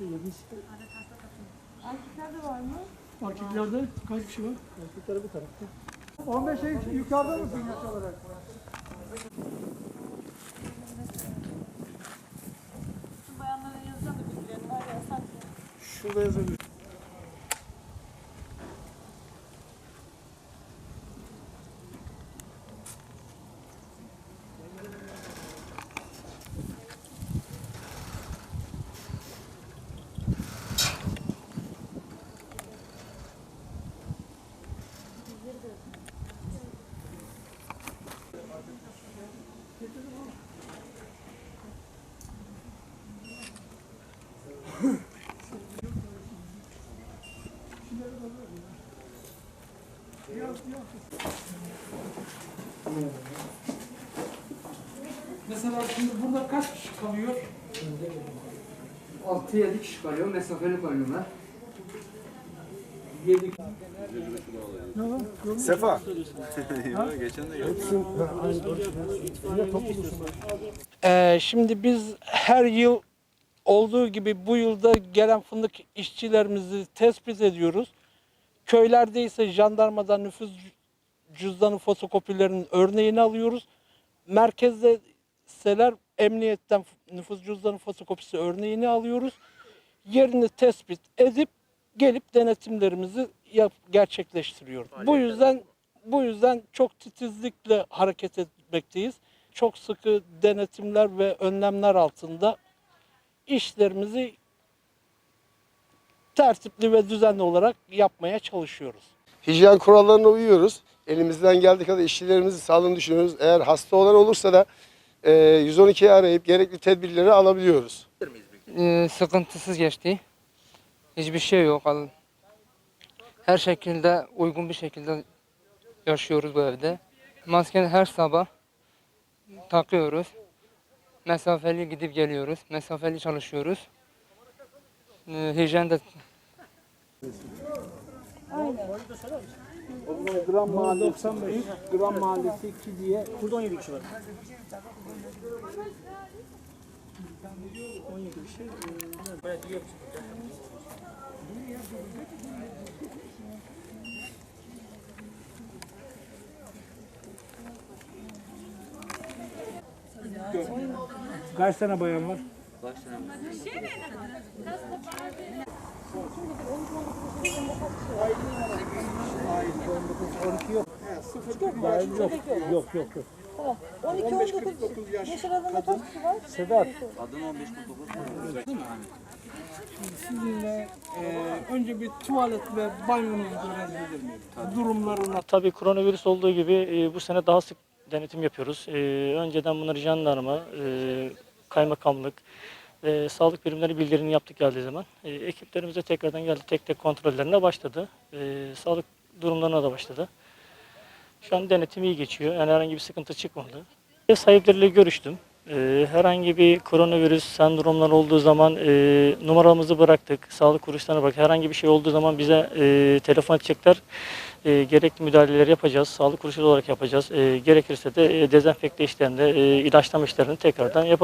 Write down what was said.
yedi. Erkekler de var mı? Erkeklerde kaç kişi var? Erkekler bu tarafta. 15 şey yukarıda mısın yaş olarak? Bayanlara yazacağım da bilgilerini var ya. Şurada yazabilir. Mesela şimdi burada kaç kişi kalıyor? 6-7 kişi kalıyor. Mesafeli kalıyorlar. 7 Sefa. Ee, şimdi biz her yıl olduğu gibi bu yılda gelen fındık işçilerimizi tespit ediyoruz. Köylerde ise jandarmadan nüfus cüzdanı fotokopilerinin örneğini alıyoruz. Merkezde seler emniyetten nüfus cüzdanı fotokopisi örneğini alıyoruz. Yerini tespit edip gelip denetimlerimizi yap, gerçekleştiriyoruz. Bu yüzden bu yüzden çok titizlikle hareket etmekteyiz. Çok sıkı denetimler ve önlemler altında işlerimizi tertipli ve düzenli olarak yapmaya çalışıyoruz. Hijyen kurallarına uyuyoruz. Elimizden geldiği kadar işçilerimizin sağlığını düşünüyoruz. Eğer hasta olan olursa da e, 112'yi arayıp gerekli tedbirleri alabiliyoruz. Ee, sıkıntısız geçti. Hiçbir şey yok. Al- Her şekilde uygun bir şekilde yaşıyoruz bu evde. Maske her sabah takıyoruz. Mesafeli gidip geliyoruz. Mesafeli çalışıyoruz. Ee, hijyen de Gram mahallesi 95, gram mahallesi 2 diye. Burada 17 kişi var. 17 kişi. Kaç tane bayan var? Yok yok yok. yok. 12 19 yaş aralığında kaç kişi var? Sedat. Sizinle e, önce bir tuvalet ve banyonuzu görebilir miyim? Durumlarına Tabii koronavirüs olduğu gibi e, bu sene daha sık denetim yapıyoruz. E, önceden bunları jandarma, e, kaymakamlık ve sağlık birimleri bildirini yaptık geldiği zaman. E, ekiplerimize tekrardan geldi, tek tek kontrollerine başladı. E, sağlık durumlarına da başladı. Şu an denetim iyi geçiyor. Yani herhangi bir sıkıntı çıkmadı. Ev sahipleriyle görüştüm. E, herhangi bir koronavirüs sendromlar olduğu zaman e, numaramızı bıraktık. Sağlık kuruluşlarına bak. Herhangi bir şey olduğu zaman bize e, telefon edecekler. E, gerekli müdahaleleri yapacağız. Sağlık kuruluşu olarak yapacağız. Gerekirse de dezenfekte işlerini, e, ilaçlama işlerini tekrardan yapacağız.